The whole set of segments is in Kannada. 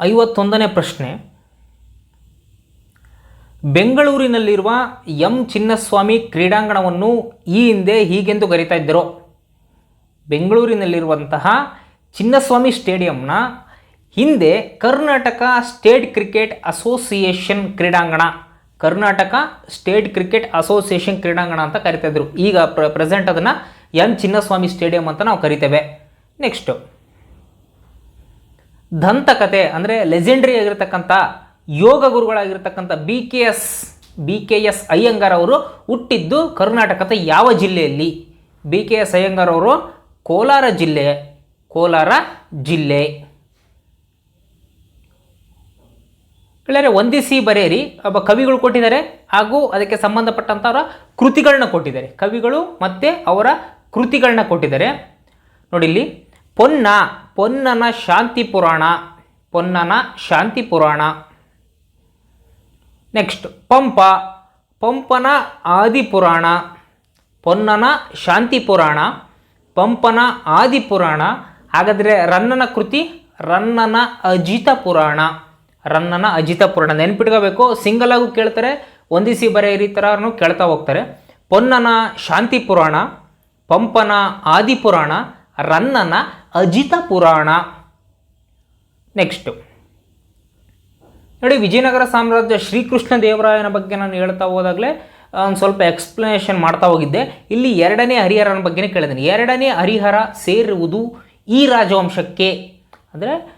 ಐವತ್ತೊಂದನೇ ಪ್ರಶ್ನೆ. ಬೆಂಗಳೂರಿನಲ್ಲಿರುವ ಎಂ ಚಿನ್ನಸ್ವಾಮಿ ಕ್ರೀಡಾಂಗಣವನ್ನು ಈ ಹಿಂದೆ ಹೀಗೆಂದು ಕರೀತಾ ಇದ್ದರು. ಬೆಂಗಳೂರಿನಲ್ಲಿರುವಂತಹ ಚಿನ್ನಸ್ವಾಮಿ ಸ್ಟೇಡಿಯಂನ ಹಿಂದೆ ಕರ್ನಾಟಕ ಸ್ಟೇಟ್ ಕ್ರಿಕೆಟ್ ಅಸೋಸಿಯೇಷನ್ ಕ್ರೀಡಾಂಗಣ. ಕರ್ನಾಟಕ ಸ್ಟೇಟ್ ಕ್ರಿಕೆಟ್ ಅಸೋಸಿಯೇಷನ್ ಕ್ರೀಡಾಂಗಣ ಅಂತ ಕರಿತಾ ಇದ್ರು. ಈಗ ಪ್ರೆಸೆಂಟ್ ಅದನ್ನು ಎಂ ಚಿನ್ನಸ್ವಾಮಿ ಸ್ಟೇಡಿಯಂ ಅಂತ ನಾವು ಕರಿತೇವೆ. ನೆಕ್ಸ್ಟು. ದಂತಕತೆ, ಅಂದರೆ ಲೆಜೆಂಡ್ರಿ ಆಗಿರ್ತಕ್ಕಂಥ ಯೋಗ ಗುರುಗಳಾಗಿರ್ತಕ್ಕಂಥ B K S B K S Iyengar ಅವರು ಹುಟ್ಟಿದ್ದು ಕರ್ನಾಟಕದ ಯಾವ ಜಿಲ್ಲೆಯಲ್ಲಿ? ಬಿ ಕೆ ಎಸ್ ಅಯ್ಯಂಗಾರ್ ಅವರು ಕೋಲಾರ ಜಿಲ್ಲೆ ಕೋಲಾರ ಜಿಲ್ಲೆ. ಹೇಳಿದರೆ ಒಂದಿಸಿ ಬರೆಯಿರಿ, ಒಬ್ಬ ಕವಿಗಳು ಕೊಟ್ಟಿದ್ದಾರೆ, ಹಾಗೂ ಅದಕ್ಕೆ ಸಂಬಂಧಪಟ್ಟಂಥವರ ಕೃತಿಗಳನ್ನ ಕೊಟ್ಟಿದ್ದಾರೆ. ಕವಿಗಳು ಮತ್ತು ಅವರ ಕೃತಿಗಳನ್ನ ಕೊಟ್ಟಿದ್ದಾರೆ. ನೋಡಿಲ್ಲಿ ಪೊನ್ನ ಪೊನ್ನನ ಶಾಂತಿ ಪುರಾಣ, ಪೊನ್ನನ ಶಾಂತಿ ಪುರಾಣ. ನೆಕ್ಸ್ಟ್ ಪಂಪ, ಪಂಪನ ಆದಿಪುರಾಣ ಪೊನ್ನನ ಶಾಂತಿ ಪುರಾಣ, ಪಂಪನ ಆದಿಪುರಾಣ ಹಾಗಾದರೆ ರನ್ನನ ಕೃತಿ, ರನ್ನನ ಅಜಿತ ಪುರಾಣ. ರನ್ನನ ಅಜಿತ ಪುರಾಣ ನೆನ್ಪಿಟ್ಕೋಬೇಕು. ಸಿಂಗಲ್ ಆಗು ಕೇಳ್ತಾರೆ ಒಂದಿಸಿ ಬರೆಯಿರಿ ಥರನೂ ಕೇಳ್ತಾ ಹೋಗ್ತಾರೆ. ಪೊನ್ನನ ಶಾಂತಿ ಪುರಾಣ, ಪಂಪನ ಆದಿಪುರಾಣ ರನ್ನನ ಅಜಿತ ಪುರಾಣ. ನೆಕ್ಸ್ಟು. ನೋಡಿ, ವಿಜಯನಗರ ಸಾಮ್ರಾಜ್ಯ ಶ್ರೀಕೃಷ್ಣ ದೇವರಾಯನ ಬಗ್ಗೆ ನಾನು ಹೇಳ್ತಾ ಹೋದಾಗಲೇ ಒಂದು ಸ್ವಲ್ಪ ಎಕ್ಸ್ಪ್ಲನೇಷನ್ ಮಾಡ್ತಾ ಹೋಗಿದ್ದೆ. ಇಲ್ಲಿ ಎರಡನೇ ಹರಿಹರನ ಬಗ್ಗೆನೇ ಕೇಳಿದ್ದೀನಿ. ಎರಡನೇ ಹರಿಹರ ಸೇರುವುದು ಈ ರಾಜವಂಶಕ್ಕೆ. ಅಂದರೆ,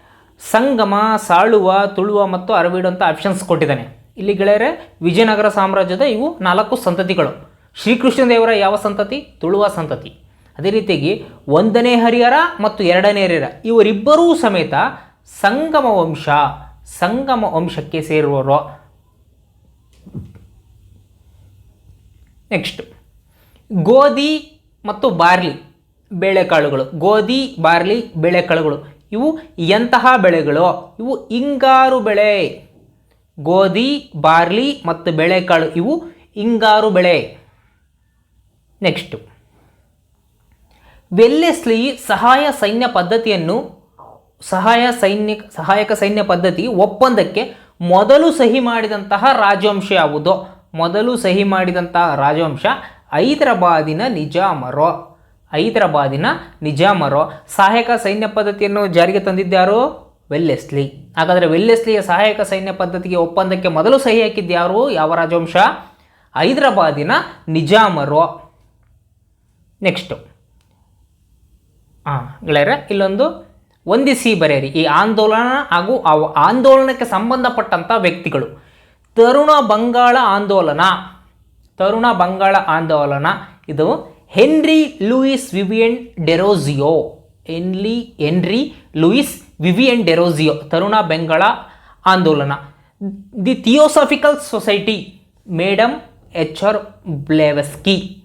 ಸಂಗಮ, ಸಾಳುವ, ತುಳುವ ಮತ್ತು ಅರವೀಡು ಅಂತ ಆಪ್ಷನ್ಸ್ ಕೊಟ್ಟಿದ್ದಾನೆ. ಇಲ್ಲಿ ಗೆಳೆಯರೆ, ವಿಜಯನಗರ ಸಾಮ್ರಾಜ್ಯದ ಇವು ನಾಲ್ಕು ಸಂತತಿಗಳು. ಶ್ರೀಕೃಷ್ಣ ದೇವರ ಯಾವ ಸಂತತಿ? ತುಳುವ ಸಂತತಿ. ಅದೇ ರೀತಿಯಾಗಿ ಒಂದನೇ ಹರಿಹರ ಮತ್ತು ಎರಡನೇ ಹರಿಹರ. ಇವರಿಬ್ಬರೂ ಸಮೇತ ಸಂಗಮ ವಂಶ, ಸಂಗಮ ವಂಶಕ್ಕೆ ಸೇರುವವರು. ನೆಕ್ಸ್ಟ್ ಗೋಧಿ ಮತ್ತು ಬಾರ್ಲಿ ಬೇಳೆಕಾಳುಗಳು. ಗೋಧಿ, ಬಾರ್ಲಿ, ಬೇಳೆಕಾಳುಗಳು. ಇವು ಎಂತಹ ಬೆಳೆಗಳು? ಇವು ಹಿಂಗಾರು ಬೆಳೆ. ಗೋಧಿ, ಬಾರ್ಲಿ ಮತ್ತು ಬೇಳೆಕಾಳು ಇವು ಹಿಂಗಾರು ಬೆಳೆ. ನೆಕ್ಸ್ಟು ವೆಲ್ಲೆಸ್ಲಿ ಸಹಾಯ ಸೈನ್ಯ ಪದ್ಧತಿಯನ್ನು ಸಹಾಯ ಸೈನ್ಯ, ಸಹಾಯಕ ಸೈನ್ಯ ಪದ್ಧತಿ ಒಪ್ಪಂದಕ್ಕೆ ಮೊದಲು ಸಹಿ ಮಾಡಿದಂತಹ ರಾಜವಂಶ ಯಾವುದು? ಮೊದಲು ಸಹಿ ಮಾಡಿದಂತಹ ರಾಜವಂಶ ಹೈದರಾಬಾದಿನ ನಿಜಾಮರು. ಹೈದರಾಬಾದಿನ ನಿಜಾಮರು. ಸಹಾಯಕ ಸೈನ್ಯ ಪದ್ಧತಿಯನ್ನು ಜಾರಿಗೆ ತಂದಿದ್ದಾರು ವೆಲ್ಲೆಸ್ಲಿ. ಹಾಗಾದರೆ ವೆಲ್ಲೆಸ್ಲಿಯ ಸಹಾಯಕ ಸೈನ್ಯ ಪದ್ಧತಿಗೆ ಒಪ್ಪಂದಕ್ಕೆ ಮೊದಲು ಸಹಿ ಹಾಕಿದ್ಯಾರು ಯಾವ ರಾಜವಂಶ? ಹೈದರಾಬಾದಿನ ನಿಜಾಮರು. ನೆಕ್ಸ್ಟು. ಹಾಂ ಗೆಳೆಯರೆ, ಇಲ್ಲೊಂದು ವಂದಿಸಿ ಬರೆಯಿರಿ. ಈ ಆಂದೋಲನ ಹಾಗೂ ಆ ಆಂದೋಲನಕ್ಕೆ ಸಂಬಂಧಪಟ್ಟಂಥ ವ್ಯಕ್ತಿಗಳು. ತರುಣ ಬಂಗಾಳ ಆಂದೋಲನ. ತರುಣ ಬಂಗಾಳ ಆಂದೋಲನ. ಇದು ಹೆನ್ರಿ ಲೂಯಿಸ್ ವಿವಿಯನ್ ಡೆರೋಜಿಯೋ. ಎನ್ಲಿ ಹೆನ್ರಿ ಲೂಯಿಸ್ ವಿವಿಯನ್ ಡೆರೋಜಿಯೋ. ತರುಣ ಬೆಂಗಾಳ ಆಂದೋಲನ. The Theosophical Society. Madam H R Blavatsky.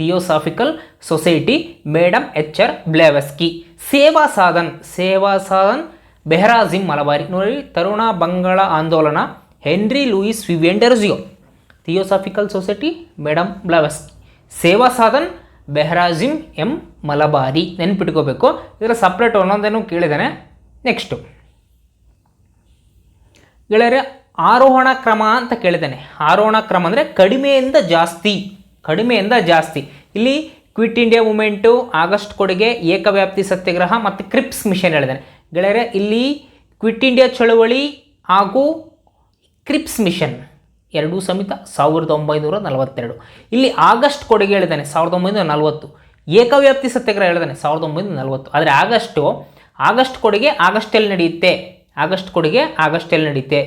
Theosophical Society madam H R Blavatsky Seva Sadan Seva Sadan Behramji Malabari ನೋಡಿ ತರುಣ ಬಂಗಾಳ ಆಂದೋಲನ Henry Louis Vivian Derozio Theosophical Society madam Blavatsky Seva Sadan Behramji M Malabari ನೆನ್ಪಿಟ್ಕೋಬೇಕು ಇದರ ಸಪ್ರೇಟ್ ಒಂದೊಂದೇನು ಕೇಳಿದ್ದಾನೆ ನೆಕ್ಸ್ಟು ಗೆಳೆಯರೆ, ಆರೋಹಣ ಕ್ರಮ ಅಂತ ಕೇಳಿದ್ದೇನೆ. ಆರೋಹಣ ಕ್ರಮ ಅಂದರೆ ಕಡಿಮೆಯಿಂದ ಜಾಸ್ತಿ. ಕಡಿಮೆಯಿಂದ ಜಾಸ್ತಿ. ಇಲ್ಲಿ ಕ್ವಿಟ್ ಇಂಡಿಯಾ ಮೂಮೆಂಟು ಆಗಸ್ಟ್ ಕೊಡುಗೆ ಏಕವ್ಯಾಪ್ತಿ ಸತ್ಯಾಗ್ರಹ ಮತ್ತು ಕ್ರಿಪ್ಸ್ ಮಿಷನ್ ಹೇಳಿದ್ದಾನೆ. ಗೆಳೆಯರೆ, ಇಲ್ಲಿ ಕ್ವಿಟ್ ಇಂಡಿಯಾ ಚಳವಳಿ ಹಾಗೂ ಕ್ರಿಪ್ಸ್ ಮಿಷನ್ ಎರಡೂ ಸಮೇತ ಸಾವಿರದ ಒಂಬೈನೂರ ನಲವತ್ತೆರಡು. ಇಲ್ಲಿ ಆಗಸ್ಟ್ ಕೊಡುಗೆ ಹೇಳಿದ್ದಾನೆ, ಸಾವಿರದ ಒಂಬೈನೂರ ನಲವತ್ತು. ಏಕವ್ಯಾಪ್ತಿ ಸತ್ಯಾಗ್ರಹ ಹೇಳಿದ್ದಾನೆ, ಸಾವಿರದ ಒಂಬೈನೂರ ನಲವತ್ತು. ಆದರೆ ಆಗಸ್ಟು, ಆಗಸ್ಟ್ ಕೊಡುಗೆ ಆಗಸ್ಟಲ್ಲಿ ನಡೆಯುತ್ತೆ. ಆಗಸ್ಟ್ ಕೊಡುಗೆ ಆಗಸ್ಟಲ್ಲಿ ನಡೆಯುತ್ತೆ.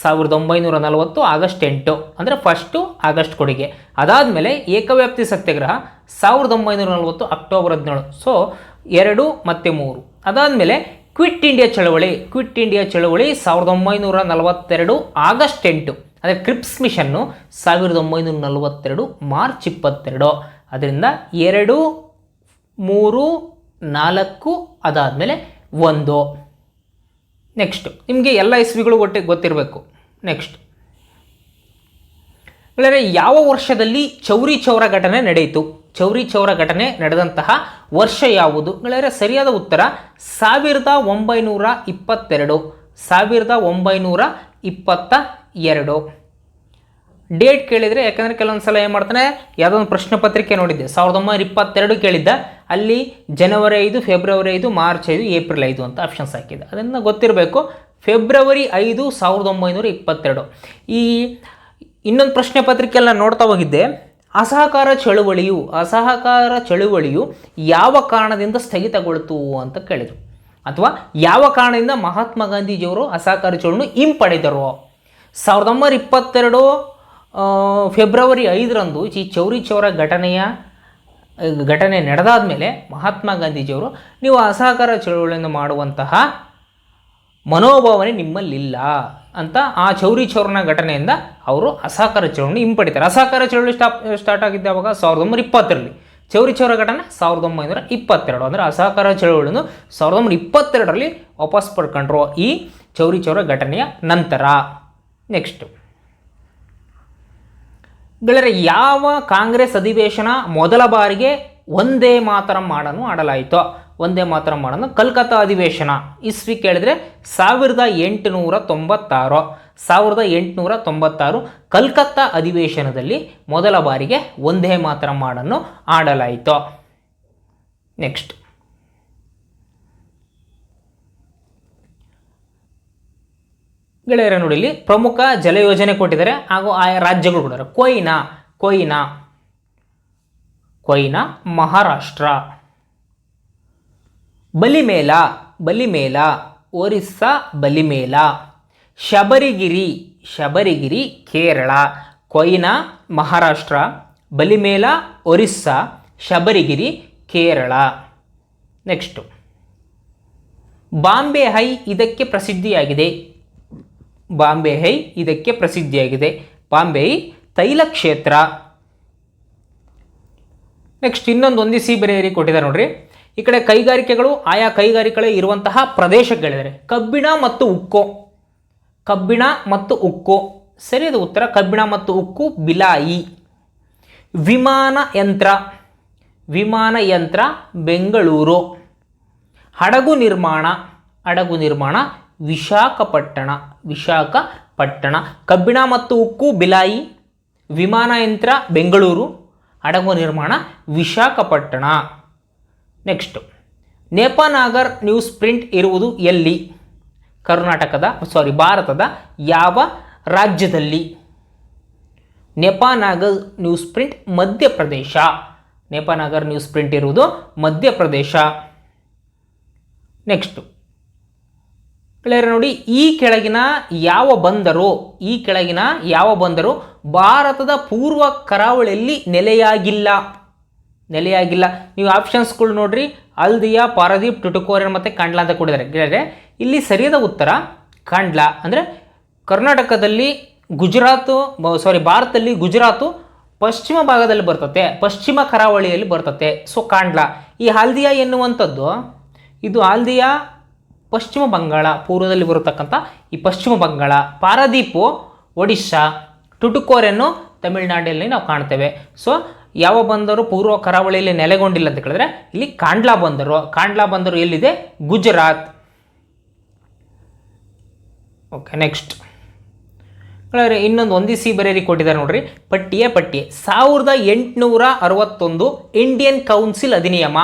ಸಾವಿರದ ಒಂಬೈನೂರ ನಲವತ್ತು ಆಗಸ್ಟ್ ಎಂಟು, ಅಂದರೆ ಫಸ್ಟು ಆಗಸ್ಟ್ ಕೊಡುಗೆ. ಅದಾದಮೇಲೆ ಏಕವ್ಯಾಪ್ತಿ ಸತ್ಯಾಗ್ರಹ ಸಾವಿರದ ಒಂಬೈನೂರ ನಲವತ್ತು ಅಕ್ಟೋಬರ್ ಹದಿನೇಳು ಸೊ ಎರಡು ಮತ್ತು ಮೂರು. ಅದಾದಮೇಲೆ ಕ್ವಿಟ್ ಇಂಡಿಯಾ ಚಳವಳಿ, ಕ್ವಿಟ್ ಇಂಡಿಯಾ ಚಳವಳಿ ಸಾವಿರದ ಒಂಬೈನೂರ ನಲವತ್ತೆರಡು ಆಗಸ್ಟ್ ಎಂಟು, ಅಂದರೆ ಕ್ರಿಪ್ಸ್ ಮಿಷನ್ನು ಸಾವಿರದ ಒಂಬೈನೂರ ನಲವತ್ತೆರಡು ಮಾರ್ಚ್ ಇಪ್ಪತ್ತೆರಡು. ಅದರಿಂದ ಎರಡು, ಮೂರು, ನಾಲ್ಕು, ಅದಾದಮೇಲೆ ಒಂದು. ನೆಕ್ಸ್ಟ್ ನಿಮಗೆ ಎಲ್ಲ ಇಸ್ವಿಗಳು ಒಟ್ಟಿಗೆ ಗೊತ್ತಿರಬೇಕು. ನೆಕ್ಸ್ಟ್ ಗೆಳೆಯರೆ ಯಾವ ವರ್ಷದಲ್ಲಿ ಚೌರಿ ಚೌರ ಘಟನೆ ನಡೆಯಿತು? ಚೌರಿ ಚೌರ ಘಟನೆ ನಡೆದಂತಹ ವರ್ಷ ಯಾವುದು? ಗೆಳೆಯರೆ ಸರಿಯಾದ ಉತ್ತರ ಸಾವಿರದ ಒಂಬೈನೂರ ಇಪ್ಪತ್ತೆರಡು. ಸಾವಿರದ ಒಂಬೈನೂರ ಇಪ್ಪತ್ತ ಎರಡು ಡೇಟ್ ಕೇಳಿದರೆ, ಯಾಕಂದರೆ ಕೆಲವೊಂದು ಸಲ ಏನು ಮಾಡ್ತಾನೆ, ಯಾವುದೋ ಒಂದು ಪ್ರಶ್ನೆ ಪತ್ರಿಕೆ ನೋಡಿದ್ದೆ. ಸಾವಿರದ ಒಂಬೈನೂರ ಇಪ್ಪತ್ತೆರಡು ಕೇಳಿದ್ದ. ಅಲ್ಲಿ ಜನವರಿ ಐದು, ಫೆಬ್ರವರಿ ಐದು, ಮಾರ್ಚ್ ಐದು, ಏಪ್ರಿಲ್ ಐದು ಅಂತ ಆಪ್ಷನ್ಸ್ ಹಾಕಿದ್ದೆ. ಅದನ್ನು ಗೊತ್ತಿರಬೇಕು. ಫೆಬ್ರವರಿ ಐದು, ಸಾವಿರದ ಒಂಬೈನೂರ ಇಪ್ಪತ್ತೆರಡು. ಈ ಇನ್ನೊಂದು ಪ್ರಶ್ನೆ ಪತ್ರಿಕೆಯಲ್ಲಿ ನಾನು ನೋಡ್ತಾ ಹೋಗಿದ್ದೆ. ಅಸಹಕಾರ ಚಳುವಳಿಯು ಅಸಹಕಾರ ಚಳುವಳಿಯು ಯಾವ ಕಾರಣದಿಂದ ಸ್ಥಗಿತಗೊಳ್ತು ಅಂತ ಕೇಳಿದರು. ಅಥವಾ ಯಾವ ಕಾರಣದಿಂದ ಮಹಾತ್ಮ ಗಾಂಧೀಜಿಯವರು ಅಸಹಕಾರ ಚಳುವಳಿ ಹಿಂಪಡೆದರು? ಸಾವಿರದ ಒಂಬೈನೂರ ಇಪ್ಪತ್ತೆರಡು ಫೆಬ್ರವರಿ ಐದರಂದು ಈ ಚೌರಿ ಚೌರ ಘಟನೆಯ ಘಟನೆ ನಡೆದಾದ ಮೇಲೆ ಮಹಾತ್ಮ ಗಾಂಧೀಜಿಯವರು, ನೀವು ಅಸಹಕಾರ ಚಳುವಳಿಯನ್ನು ಮಾಡುವಂತಹ ಮನೋಭಾವನೆ ನಿಮ್ಮಲ್ಲಿಲ್ಲ ಅಂತ ಆ ಚೌರಿ ಚೌರನ ಘಟನೆಯಿಂದ ಅವರು ಅಸಹಕಾರ ಚಳವಳಿ ಹಿಂಪಡಿತಾರೆ. ಅಸಹಕಾರ ಚಳವಳಿ ಸ್ಟಾಪ್, ಸ್ಟಾರ್ಟ್ ಆಗಿದ್ದ ಅವಾಗ ಸಾವಿರದ ಒಂಬೈನೂರ ಇಪ್ಪತ್ತರಲ್ಲಿ. ಚೌರಿ ಚೌರ ಘಟನೆ ಸಾವಿರದ ಒಂಬೈನೂರ ಇಪ್ಪತ್ತೆರಡು. ಅಂದರೆ ಅಸಹಕಾರ ಚಳುವಳಿಯನ್ನು ಸಾವಿರದ ಒಂಬೈನೂರ ಇಪ್ಪತ್ತೆರಡರಲ್ಲಿ ವಾಪಸ್ ಪಡ್ಕೊಂಡ್ರು ಈ ಚೌರಿ ಚೌರ ಘಟನೆಯ ನಂತರ. ನೆಕ್ಸ್ಟು. ಗೆಳೆಯರೆ ಯಾವ ಕಾಂಗ್ರೆಸ್ ಅಧಿವೇಶನ ಮೊದಲ ಬಾರಿಗೆ ಒಂದೇ ಮಾತರಂ ಮಾಡನ್ನು ಆಡಲಾಯಿತು. ಒಂದೇ ಮಾತರಂ ಮಾಡನ್ನು ಕಲ್ಕತ್ತಾ ಅಧಿವೇಶನ. ಇಸ್ವಿ ಕೇಳಿದ್ರೆ ಸಾವಿರದ ಎಂಟುನೂರ ತೊಂಬತ್ತಾರು. ಸಾವಿರದ ಎಂಟುನೂರ ತೊಂಬತ್ತಾರು ಕಲ್ಕತ್ತಾ ಅಧಿವೇಶನದಲ್ಲಿ ಮೊದಲ ಬಾರಿಗೆ ಒಂದೇ ಮಾತರಂ ಮಾಡನ್ನು ಆಡಲಾಯಿತು. ನೆಕ್ಸ್ಟ್. ಗೆಳೆಯರ ನೋಡಿ ಪ್ರಮುಖ ಜಲ ಯೋಜನೆ ಕೊಟ್ಟಿದ್ದಾರೆ ಹಾಗೂ ಆಯಾ ರಾಜ್ಯಗಳು ಕೊಟ್ಟಿದ್ದಾರೆ. ಕೊಯ್ನಾ ಕೊಯ್ನಾ ಕೊಯ್ನಾ, ಮಹಾರಾಷ್ಟ್ರ. ಬಲಿಮೇಲ ಬಲಿಮೇಲ ಒರಿಸ್ಸಾ ಬಲಿಮೇಲ ಶಬರಿಗಿರಿ ಶಬರಿಗಿರಿ, ಕೇರಳ. ಕೊಯ್ನಾ, ಮಹಾರಾಷ್ಟ್ರ. ಬಲಿಮೇಲ ಒರಿಸ್ಸಾ, ಶಬರಿಗಿರಿ, ಕೇರಳ. ನೆಕ್ಸ್ಟು. ಬಾಂಬೆ ಹೈ ಇದಕ್ಕೆ ಪ್ರಸಿದ್ಧಿಯಾಗಿದೆ. ಬಾಂಬೆ ಹೈ ಇದಕ್ಕೆ ಪ್ರಸಿದ್ಧಿಯಾಗಿದೆ. ಬಾಂಬೆ ತೈಲ ಕ್ಷೇತ್ರ. ನೆಕ್ಸ್ಟ್ ಇನ್ನೊಂದು ಒಂದಿಸಿ ಬೇರೆ ಕೊಟ್ಟಿದ್ದಾರೆ ನೋಡ್ರಿ. ಈ ಕಡೆ ಕೈಗಾರಿಕೆಗಳು, ಆಯಾ ಕೈಗಾರಿಕೆಗಳೇ ಇರುವಂತಹ ಪ್ರದೇಶಗಳಿದ್ದಾರೆ. ಕಬ್ಬಿಣ ಮತ್ತು ಉಕ್ಕು. ಕಬ್ಬಿಣ ಮತ್ತು ಉಕ್ಕು. ಸರಿಯಾದ ಉತ್ತರ, ಕಬ್ಬಿಣ ಮತ್ತು ಉಕ್ಕು, ಬಿಲಾಯಿ. ವಿಮಾನ ಯಂತ್ರ. ವಿಮಾನ ಯಂತ್ರ, ಬೆಂಗಳೂರು. ಹಡಗು ನಿರ್ಮಾಣ. ಹಡಗು ನಿರ್ಮಾಣ ವಿಶಾಖಪಟ್ಟಣ ವಿಶಾಖಪಟ್ಟಣ, ಕಬ್ಬಿಣ ಮತ್ತು ಉಕ್ಕು, ಬಿಲಾಯಿ ವಿಮಾನಯಂತ್ರ ಬೆಂಗಳೂರು ಹಡಗು ನಿರ್ಮಾಣ, Visakhapatnam. Next Nepanagar news print ಇರುವುದು ಎಲ್ಲಿ? ಕರ್ನಾಟಕದ ಸಾರಿ ಭಾರತದ ಯಾವ ರಾಜ್ಯದಲ್ಲಿ? Nepanagar news print, Madhya Pradesh. Nepanagar news print ಇರುವುದು ಮಧ್ಯಪ್ರದೇಶ. ನೆಕ್ಸ್ಟು ಕ್ಲಿಯರ್ ನೋಡಿ, ಈ ಕೆಳಗಿನ ಯಾವ ಬಂದರು, ಈ ಕೆಳಗಿನ ಯಾವ ಬಂದರು, ಭಾರತದ ಪೂರ್ವ ಕರಾವಳಿಯಲ್ಲಿ ನೆಲೆಯಾಗಿಲ್ಲ. ನೆಲೆಯಾಗಿಲ್ಲ. ನೀವು ಆಪ್ಷನ್ಸ್ಗಳು ನೋಡ್ರಿ, ಹಲ್ದಿಯಾ, ಪಾರದೀಪ್ ಟುಟುಕೋರೆನ್ ಮತ್ತು ಕಾಂಡ್ಲಾ ಅಂತ ಕೊಡಿದ್ದಾರೆ ಕೇಳಿದ್ರೆ, ಇಲ್ಲಿ ಸರಿಯಾದ ಉತ್ತರ ಕಾಂಡ್ಲಾ. ಅಂದರೆ, ಕರ್ನಾಟಕದಲ್ಲಿ ಗುಜರಾತು ಸಾರಿ ಭಾರತದಲ್ಲಿ ಗುಜರಾತು ಪಶ್ಚಿಮ ಭಾಗದಲ್ಲಿ ಬರ್ತತೆ, ಪಶ್ಚಿಮ ಕರಾವಳಿಯಲ್ಲಿ ಬರ್ತತೆ. ಸೊ ಕಾಂಡ್ಲಾ. ಈ ಹಲ್ದಿಯಾ ಎನ್ನುವಂಥದ್ದು, ಇದು ಹಾಲ್ದಿಯಾ ಪಶ್ಚಿಮ ಬಂಗಾಳ, ಪೂರ್ವದಲ್ಲಿ ಬರತಕ್ಕಂಥ ಈ ಪಶ್ಚಿಮ ಬಂಗಾಳ, ಪಾರದೀಪು ಒಡಿಶಾ ಟುಟುಕೋರೆಯನ್ನು ತಮಿಳುನಾಡಿನಲ್ಲಿ ನಾವು ಕಾಣ್ತೇವೆ. ಸೊ ಯಾವ ಬಂದರು ಪೂರ್ವ ಕರಾವಳಿಯಲ್ಲಿ ನೆಲೆಗೊಂಡಿಲ್ಲ ಅಂತ ಕೇಳಿದ್ರೆ, ಇಲ್ಲಿ ಕಾಂಡ್ಲಾ ಬಂದರು. ಕಾಂಡ್ಲಾ ಬಂದರು ಎಲ್ಲಿದೆ? ಗುಜರಾತ್. ಓಕೆ ನೆಕ್ಸ್ಟ್ ಇನ್ನೊಂದು ಒಂದಿಸಿ ಬರೇರಿ ಕೊಟ್ಟಿದ್ದಾರೆ ನೋಡ್ರಿ. ಪಟ್ಟಿಯೇ ಪಟ್ಟಿ ಸಾವಿರದ ಎಂಟುನೂರ ಅರವತ್ತೊಂದು ಇಂಡಿಯನ್ ಕೌನ್ಸಿಲ್ ಅಧಿನಿಯಮ.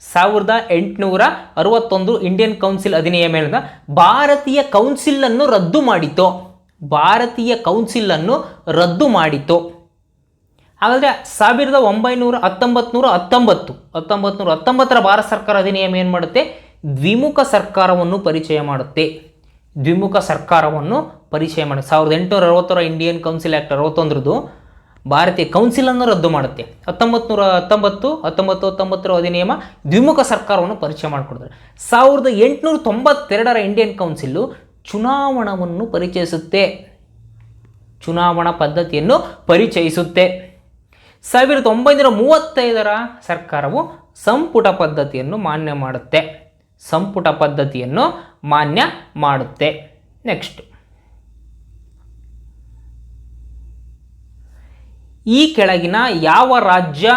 ಸಾವಿರದ ಎಂಟುನೂರ ಅರವತ್ತೊಂದು ಇಂಡಿಯನ್ ಕೌನ್ಸಿಲ್ ಅಧಿನಿಯಮ ಏನಿದೆ ಭಾರತೀಯ ಕೌನ್ಸಿಲನ್ನು ರದ್ದು ಮಾಡಿತು ಭಾರತೀಯ ಕೌನ್ಸಿಲನ್ನು ರದ್ದು ಮಾಡಿತು ಹಾಗಾದರೆ ಸಾವಿರದ ಒಂಬೈನೂರ ಹತ್ತೊಂಬತ್ತು ಹತ್ತೊಂಬತ್ತು ಹತ್ತೊಂಬತ್ತು ಹತ್ತೊಂಬತ್ತರ ಭಾರತ ಸರ್ಕಾರ ಅಧಿನಿಯಮ ಏನು ಮಾಡುತ್ತೆ? ದ್ವಿಮುಖ ಸರ್ಕಾರವನ್ನು ಪರಿಚಯ ಮಾಡುತ್ತೆ. ದ್ವಿಮುಖ ಸರ್ಕಾರವನ್ನು ಪರಿಚಯ ಮಾಡಿ. ಸಾವಿರದ ಎಂಟುನೂರ ಅರವತ್ತರ ಇಂಡಿಯನ್ ಕೌನ್ಸಿಲ್ ಆ್ಯಕ್ಟ್ ಅರವತ್ತೊಂದರದು ಭಾರತೀಯ ಕೌನ್ಸಿಲನ್ನು ರದ್ದು ಮಾಡುತ್ತೆ. ಹತ್ತೊಂಬತ್ತು ನೂರ ಹತ್ತೊಂಬತ್ತು ಹತ್ತೊಂಬತ್ತು ಹತ್ತೊಂಬತ್ತರ ಅಧಿನಿಯಮ ದ್ವಿಮುಖ ಸರ್ಕಾರವನ್ನು ಪರಿಚಯ ಮಾಡಿಕೊಡ್ತಾರೆ ಸಾವಿರದ ಎಂಟುನೂರ ತೊಂಬತ್ತೆರಡರ ಇಂಡಿಯನ್ ಕೌನ್ಸಿಲ್ಲು ಚುನಾವಣವನ್ನು ಪರಿಚಯಿಸುತ್ತೆ. ಚುನಾವಣಾ ಪದ್ಧತಿಯನ್ನು ಪರಿಚಯಿಸುತ್ತೆ. ಸಾವಿರದ ಒಂಬೈನೂರ ಮೂವತ್ತೈದರ ಸರ್ಕಾರವು ಸಂಪುಟ ಪದ್ಧತಿಯನ್ನು ಮಾನ್ಯ ಮಾಡುತ್ತೆ. ಸಂಪುಟ ಪದ್ಧತಿಯನ್ನು ಮಾನ್ಯ ಮಾಡುತ್ತೆ. ನೆಕ್ಸ್ಟ್ ಈ ಕೆಳಗಿನ ಯಾವ ರಾಜ್ಯ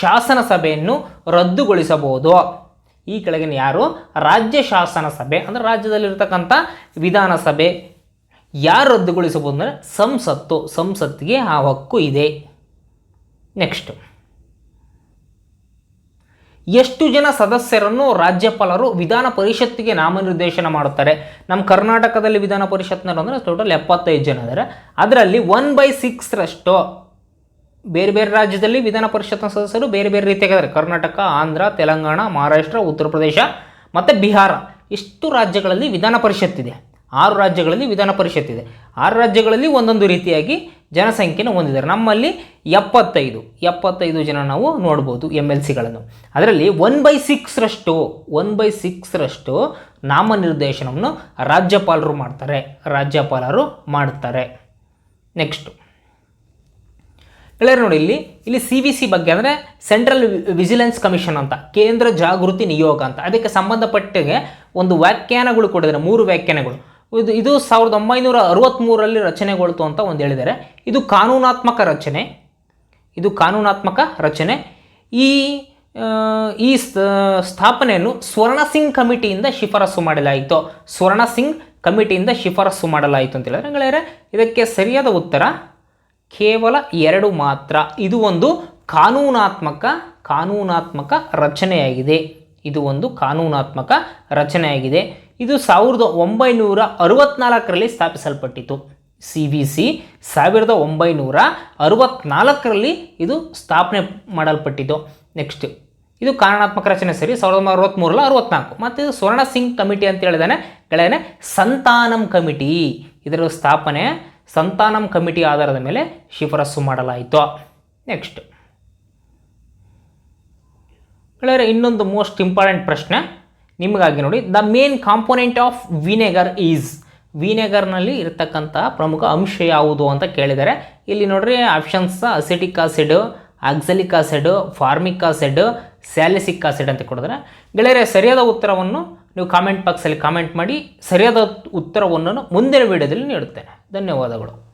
ಶಾಸನ ಸಭೆಯನ್ನು ರದ್ದುಗೊಳಿಸಬಹುದು? ಈ ಕೆಳಗಿನ ಯಾರು? ರಾಜ್ಯ ಶಾಸನ ಸಭೆ ಅಂದರೆ ರಾಜ್ಯದಲ್ಲಿರ್ತಕ್ಕಂಥ ವಿಧಾನಸಭೆ. ಯಾರು ರದ್ದುಗೊಳಿಸಬಹುದು ಅಂದರೆ ಸಂಸತ್ತು, ಸಂಸತ್ತಿಗೆ ಆ ಹಕ್ಕು ಇದೆ. ನೆಕ್ಸ್ಟ್ ಎಷ್ಟು ಜನ ಸದಸ್ಯರನ್ನು ರಾಜ್ಯಪಾಲರು ವಿಧಾನ ಪರಿಷತ್ತಿಗೆ ನಾಮನಿರ್ದೇಶನ ಮಾಡುತ್ತಾರೆ? ನಮ್ಮ ಕರ್ನಾಟಕದಲ್ಲಿ ವಿಧಾನ ಪರಿಷತ್ನವರು ಅಂದರೆ ಟೋಟಲ್ ಎಪ್ಪತ್ತೈದು ಜನ ಇದ್ದಾರೆ ಅದರಲ್ಲಿ ಒನ್ ಬೈ ಸಿಕ್ಸ್ರಷ್ಟು ಬೇರೆ ಬೇರೆ ರಾಜ್ಯದಲ್ಲಿ ವಿಧಾನ ಪರಿಷತ್ನ ಸದಸ್ಯರು ಬೇರೆ ಬೇರೆ ರೀತಿಯಾಗಿದ್ದಾರೆ ಕರ್ನಾಟಕ, ಆಂಧ್ರ, ತೆಲಂಗಾಣ, ಮಹಾರಾಷ್ಟ್ರ, ಉತ್ತರ ಪ್ರದೇಶ ಮತ್ತು ಬಿಹಾರ. ಇಷ್ಟು ರಾಜ್ಯಗಳಲ್ಲಿ ವಿಧಾನ ಪರಿಷತ್ ಇದೆ. ಆರು ರಾಜ್ಯಗಳಲ್ಲಿ ವಿಧಾನ ಪರಿಷತ್ ಇದೆ. ಆರು ರಾಜ್ಯಗಳಲ್ಲಿ ಒಂದೊಂದು ರೀತಿಯಾಗಿ ಜನಸಂಖ್ಯೆನ ಹೊಂದಿದ್ದಾರೆ. ನಮ್ಮಲ್ಲಿ ಎಪ್ಪತ್ತೈದು ಎಪ್ಪತ್ತೈದು ಜನ ನಾವು ನೋಡ್ಬೋದು ಎಂ ಎಲ್ ಸಿಗಳನ್ನು ಅದರಲ್ಲಿ ಒನ್ ಬೈ ಸಿಕ್ಸ್ರಷ್ಟು ಒನ್ ಬೈ ಸಿಕ್ಸ್ರಷ್ಟು ನಾಮನಿರ್ದೇಶನವನ್ನು ರಾಜ್ಯಪಾಲರು ಮಾಡ್ತಾರೆ. ರಾಜ್ಯಪಾಲರು ಮಾಡ್ತಾರೆ. ನೆಕ್ಸ್ಟು. ಗೆಳೆಯರು ನೋಡಿ ಇಲ್ಲಿ ಇಲ್ಲಿ ಸಿ ವಿ ಸಿ ಬಗ್ಗೆ ಅಂದರೆ ಸೆಂಟ್ರಲ್ ವಿಜಿಲೆನ್ಸ್ ಕಮಿಷನ್ ಅಂತ, ಕೇಂದ್ರ ಜಾಗೃತಿ ನಿಯೋಗ ಅಂತ. ಅದಕ್ಕೆ ಸಂಬಂಧಪಟ್ಟಿಗೆ ಒಂದು ವ್ಯಾಖ್ಯಾನಗಳು ಕೊಡಿದರೆ ಮೂರು ವ್ಯಾಖ್ಯಾನಗಳು. ಇದು ಇದು ಸಾವಿರದ ಒಂಬೈನೂರ ಅರವತ್ತ್ಮೂರರಲ್ಲಿ ರಚನೆಗೊಳ್ತು ಅಂತ ಒಂದು ಹೇಳಿದ್ದಾರೆ. ಇದು ಕಾನೂನಾತ್ಮಕ ರಚನೆ. ಇದು ಕಾನೂನಾತ್ಮಕ ರಚನೆ. ಈ ಈ ಸ್ಥಾಪನೆಯನ್ನು ಸ್ವರ್ಣ ಸಿಂಗ್ ಕಮಿಟಿಯಿಂದ ಶಿಫಾರಸು ಮಾಡಲಾಯಿತು. ಸ್ವರ್ಣ ಸಿಂಗ್ ಕಮಿಟಿಯಿಂದ ಶಿಫಾರಸು ಮಾಡಲಾಯಿತು ಅಂತ ಹೇಳಿದ್ರೆ ಗೆಳೆಯರೆ, ಇದಕ್ಕೆ ಸರಿಯಾದ ಉತ್ತರ? ಕೇವಲ ಎರಡು ಮಾತ್ರ. ಇದು ಒಂದು ಕಾನೂನಾತ್ಮಕ ಕಾನೂನಾತ್ಮಕ ರಚನೆಯಾಗಿದೆ. ಇದು ಒಂದು ಕಾನೂನಾತ್ಮಕ ರಚನೆಯಾಗಿದೆ. ಇದು ಸಾವಿರದ ಒಂಬೈನೂರ ಅರವತ್ನಾಲ್ಕರಲ್ಲಿ ಸ್ಥಾಪಿಸಲ್ಪಟ್ಟಿತು. ಸಿ ಬಿ ಸಿ ಸಾವಿರದ ಒಂಬೈನೂರ ಅರವತ್ನಾಲ್ಕರಲ್ಲಿ ಇದು ಸ್ಥಾಪನೆ ಮಾಡಲ್ಪಟ್ಟಿತು. ನೆಕ್ಸ್ಟ್, ಇದು ಕಾರಣಾತ್ಮಕ ರಚನೆ ಸರಿ, ಸಾವಿರದ ಒಂಬೈನೂರ ಅರವತ್ತ್ಮೂರಲ್ಲ ಅರವತ್ನಾಲ್ಕು. ಮತ್ತು ಇದು ಸ್ವರ್ಣ ಸಿಂಗ್ ಕಮಿಟಿ ಅಂತ ಹೇಳಿದಾನೆ. ಕೆಳಗಡೆ ಸಂತಾನಂ ಕಮಿಟಿ. ಇದರ ಸ್ಥಾಪನೆ ಸಂತಾನಂ ಕಮಿಟಿ ಆಧಾರದ ಮೇಲೆ ಶಿಫಾರಸು ಮಾಡಲಾಯಿತು. ನೆಕ್ಸ್ಟ್ ಗೆಳೆಯರೆ, ಇನ್ನೊಂದು ಮೋಸ್ಟ್ ಇಂಪಾರ್ಟೆಂಟ್ ಪ್ರಶ್ನೆ. ನಿಮಗಾಗಿ ನೋಡಿ the main component of vinegar is ವಿನೆಗರ್ನಲ್ಲಿ ಇರತಕ್ಕಂತಹ ಪ್ರಮುಖ ಅಂಶ ಯಾವುದು ಅಂತ ಕೇಳಿದ್ದಾರೆ ಇಲ್ಲಿ ನೋಡ್ರಿ options acetic acid oxalic acid formic acid salicylic acid ಅಂತ ಕೊಡಿದ್ರೆ. ಗೆಳೆಯರೆ, ಸರಿಯಾದ ಉತ್ತರವನ್ನು ನೀವು ಕಾಮೆಂಟ್ ಬಾಕ್ಸಲ್ಲಿ ಕಾಮೆಂಟ್ ಮಾಡಿ ಸರಿಯಾದ ಉತ್ತರವನ್ನು ಮುಂದಿನ ವಿಡಿಯೋದಲ್ಲಿ ನೀಡುತ್ತೇನೆ. ಧನ್ಯವಾದಗಳು.